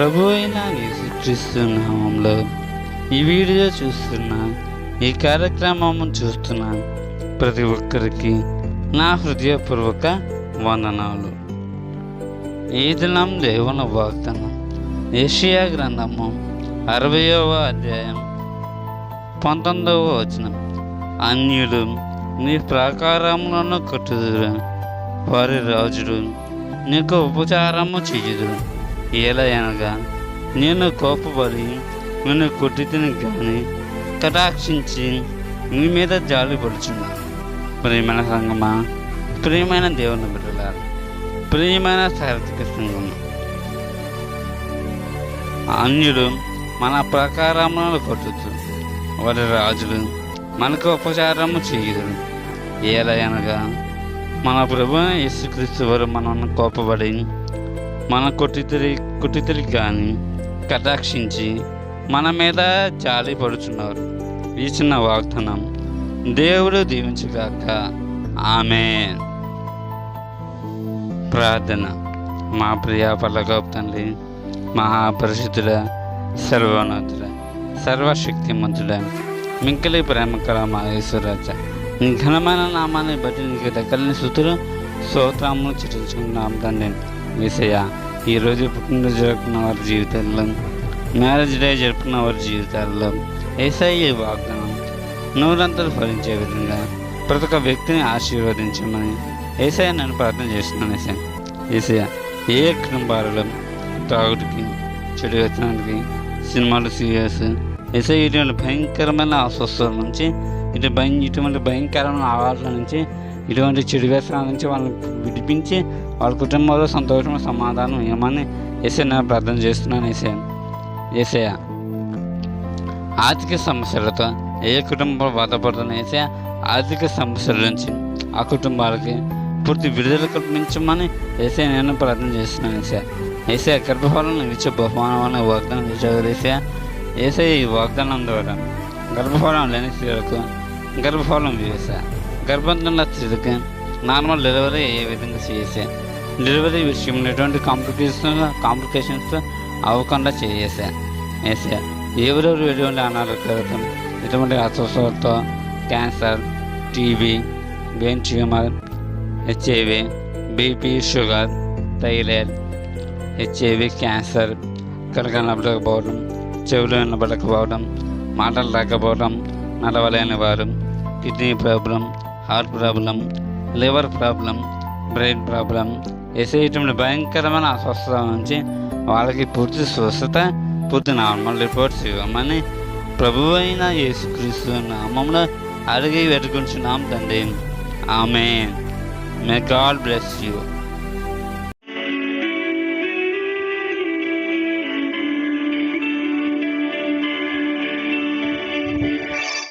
ప్రభు అయిన యేసుక్రీస్తు నామంలో ఈ వీడియో చూస్తున్న ఈ కార్యక్రమం చూస్తున్న ప్రతి ఒక్కరికి నా హృదయపూర్వక వందనాలు. ఈ దినం దేవుని వాగ్దానం. ఏషియా గ్రంథము అరవయవ అధ్యాయం పంతొమ్మిదవ వచనం. అన్యుడు నీ ప్రాకారంలోనూ కట్టుదురు. వారి రాజుడు నీకు ఉపచారము చేయుదురు. ఎలా అనగా నేను కోపపడి నిన్ను కొట్టి తిని కానీ కటాక్షించి నీ మీద జాలి పడుచున్నాను ప్రియమైన సంగమా ప్రియమైన దేవుని బిడ్డలారు ప్రియమైన సారథిక సంఘం అన్యుడు మన ప్రకారములను కొట్టుతూ వారి రాజులు మనకు ఉపచారము చేయుదురు. ఏలయనగా మన ప్రభు యేసుక్రీస్తు వారు మనల్ని కోపబడి మన కొట్టితిరి కొట్టితిరి కానీ కటాక్షించి మన మీద జాలి పడుచున్నారు. ఈ చిన్న వాగ్దానం దేవుడు దీవించుగాక. ఆమె ప్రార్థన. మా ప్రియ పల్లగోపు తండ్రి మహాపరిశుద్ధుడ సర్వోన్నతుడ సర్వశక్తిమంతుడ మింకలి ప్రేమకర మహేశ్వరాజ నీ ఘనమైన నామాన్ని బట్టి నీకు దగ్గరని సుతులు స్తోత్రములు చెల్లించుకున్నాం తండ్రి. ఏసయ్య ఈరోజు పుట్టినరోజు జరుపుకున్న వారి జీవితాల్లో మ్యారేజ్ డే జరుపుకున్న వారి జీవితాల్లో ఏసఐ వాగ్దానం నూరంతలు ఫలించే విధంగా ప్రతి ఒక్క వ్యక్తిని ఆశీర్వదించమని ఏసఐ నన్ను ప్రార్థన చేస్తున్నాను ఏసఐ ఏసయ్య ఏ కుటుంబాలలో తాగుడికి చెడు వ్యసనానికి సినిమాలు సీరియస్ ఏసై ఇటువంటి భయంకరమైన అస్వస్థత నుంచి ఇటు భయం ఇటువంటి భయంకరమైన ఆవాల నుంచి ఇటువంటి చెడు వ్యసనాల నుంచి వాళ్ళని విడిపించి వాళ్ళ కుటుంబంలో సంతోషం సమాధానం ఏమని ఏసై నేను ప్రార్థన చేస్తున్నాను ఏసయ్య. ఏసయ ఆర్థిక సమస్యలతో ఏ కుటుంబం బాధపడుతున్న ఏసయ్య ఆర్థిక సమస్యల నుంచి ఆ కుటుంబాలకి పూర్తి విడుదల కల్పించమని ఏసే నేను ప్రార్థన చేస్తున్నాను ఏసే ఏసే గర్భఫలం ఇచ్చే బహుమానం అనే వాగ్దానం ఇచ్చారు ఏసే ఏసే ఈ వాగ్దానం ద్వారా గర్భఫలం లేని స్త్రీలకు గర్భఫలం వేసా గర్భంతున్న తిరిగి నార్మల్ డెలివరీ ఏ విధంగా చేసే. డెలివరీ విషయం ఎటువంటి కాంప్లికేషన్ కాంప్లికేషన్స్ అవ్వకుండా చేసా. వేసా. ఎవరెవరు ఎటువంటి అనారోగ్యం ఎటువంటి అస్వస్థతతో cancer TB brain tumour HIV BP sugar thyroid HIV cancer కనుక నడవలేకపోవడం చెవులు వినబడకపోవడం మాటలు రాకపోవడం నడవలేని వారు kidney problem heart problem liver problem brain problem ఎసేటువంటి భయంకరమైన అస్వస్థత నుంచి వాళ్ళకి పూర్తి స్వస్థత పూర్తి నార్మల్ రిపోర్ట్స్ ఇవ్వమని ప్రభు అయిన యేసుక్రీస్తు నామంలో అడిగి వెతుకుంటున్నాం తండ్రి. ఆమె మే గాడ్ బ్లెస్ యూ